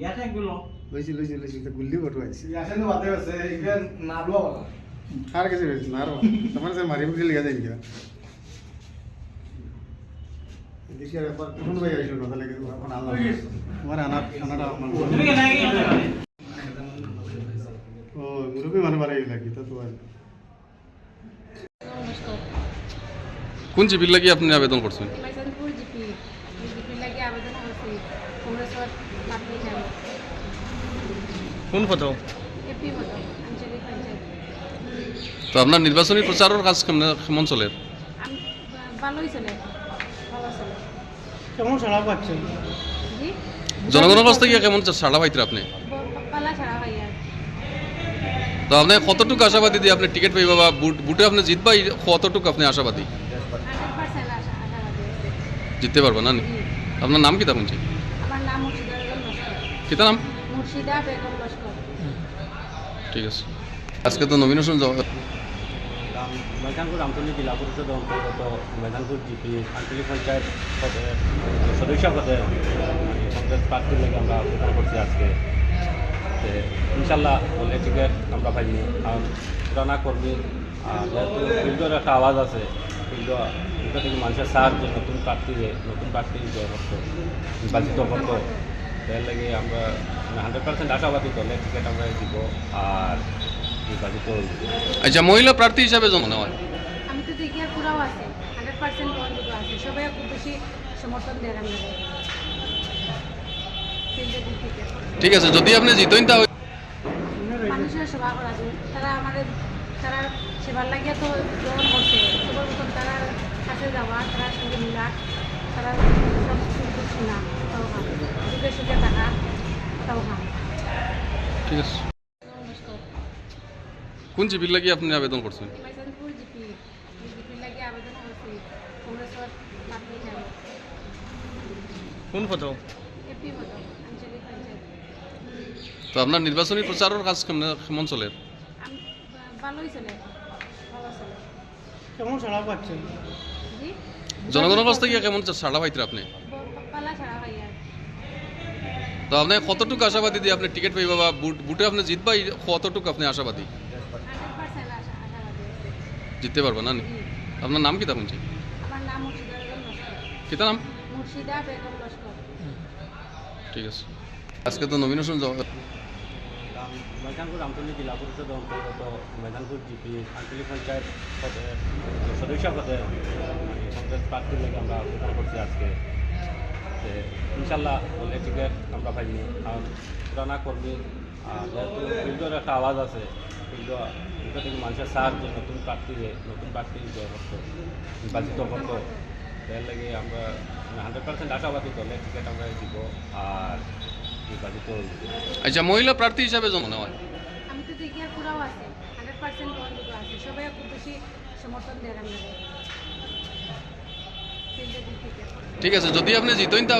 ইয়াতে গুলো। লইছি লইছি লইছি তো গুল্লি বটু আইছি ইয়াসেন বাদে আছে ইভেন না লোয়া বলা। লিখা যায় আর একবার কোন ভাই আইসো না তাহলে কিন্তু এখন আল্লাহ আমার আনা আনাটা আমার তুমি কেন আগে ইয়াতে গেলে? ও মুরব্বী মানে বাড়াই লাগি তো তো আর নমস্কার কোন জিপির লাগি আপনি আবেদন করছেন মাইজানপুর জিপি জিপি লাগে আবেদন করছি কংগ্রেসর পার্টি হিসাবে কোন পঞ্চায়েত। তো আপনার নির্বাচনী প্রচারের কাজ কেমন কেমন চলে? জনগণের কাছ থেকে কেমন সাড়া পাইতে আপনি? তো আপনি কতটুকু আশাবাদী দিয়ে আপনি টিকিট পাইবা বা বুট বুটে আপনি জিতবা কতটুকু আপনি আশাবাদী? জিততে পারবেন না আপনার নাম কি তা কিতা নাম? মুর্শিদা বেগম লস্কর। ঠিক আছে। আজকে তো নমিনেশন ময়দানপুর আঞ্চলিক জেলা পরিষদ অন্তর্গত ময়দানপুর জিপি আঞ্চলিক পঞ্চায়েত পদে সদস্য পদে কংগ্রেস প্রার্থীর লাগে আমরা আবেদন করছি আজকে। যে ইনশাল্লাহ বলে টিকিট আমরা পাইনি। কারণ পুরানা কর্মী আর যেহেতু ফিল্ডের একটা আওয়াজ আছে ফিল্ড ফিল্ড থেকে মানুষের সার যে নতুন প্রার্থী যে নতুন প্রার্থী জয় করতো নির্বাচিত করতো তার লাগে আমরা হান্ড্রেড পার্সেন্ট আশাবাদী দলে টিকিট আমরা দিব আর নির্বাচিত আচ্ছা মহিলা প্রার্থী হিসাবে জমা হয়। আমি তো দেখি আর পুরাও আছে। হান্ড্রেড পার্সেন্ট আছে। সবাই খুব বেশি সমর্থন আমরা ঠিক আছে যদি আপনি জিতেন তা মানুষের সেবা করা যায়। তারা আমাদের তারা সেবার লাগিয়ে তো গ্রহণ করছে। সবার মতন তারা কাছে যাওয়া তারা সঙ্গে মিলা তারা সব শোনা ঠিক আছে। কোন জিপির লাগি আপনি আবেদন করছেন? কোন তো আপনার নির্বাচনী প্রচারের কাজ কেমন কেমন চলে? কেমন সাড়া পাচ্ছেন? জনগণের কাছ থেকে কেমন সাড়া পাইতে আপনি ব- পালা ছাড়া ভাই আর তো আপনি কতটুকু আশাবাদী দিয়ে আপনি টিকিট পাইবা বা বুট আপনি জিতবা? কতটুকু আপনি আশাবাদী? জিততে পারবেন না আপনার নাম কি তা শুনছি? কিতা নাম? ঠিক আছে। আজকে তো নমিনেশন ময়দানপুর আঞ্চলিক জেলা পরিষদ অন্তর্গত জিপি আঞ্চলিক পঞ্চায়েত সদস্য পদে কংগ্রেস আমরা করছি আজকে। যে ইনশাল্লাহ বলে টিকিট আমরা পাইনি কারণ পুরানা কর্মী আর যেহেতু ফিল্ডের একটা আওয়াজ আছে ফিল্ড থেকে মানুষের সার যে নতুন প্রার্থী যে নতুন প্রার্থী জয় করতো নির্বাচিত করতো তার লাগে আমরা হান্ড্রেড পার্সেন্ট আশাবাদী দলে টিকিট আমরা দিব আর নির্বাচিত আচ্ছা মহিলা প্রার্থী হিসাবে জমা হয়? আমি তো দেখি আর পুরাও আছে হান্ড্রেড পার্সেন্ট সবাই খুব বেশি সমর্থন দেয় ঠিক আছে যদি আপনি জিতেন তা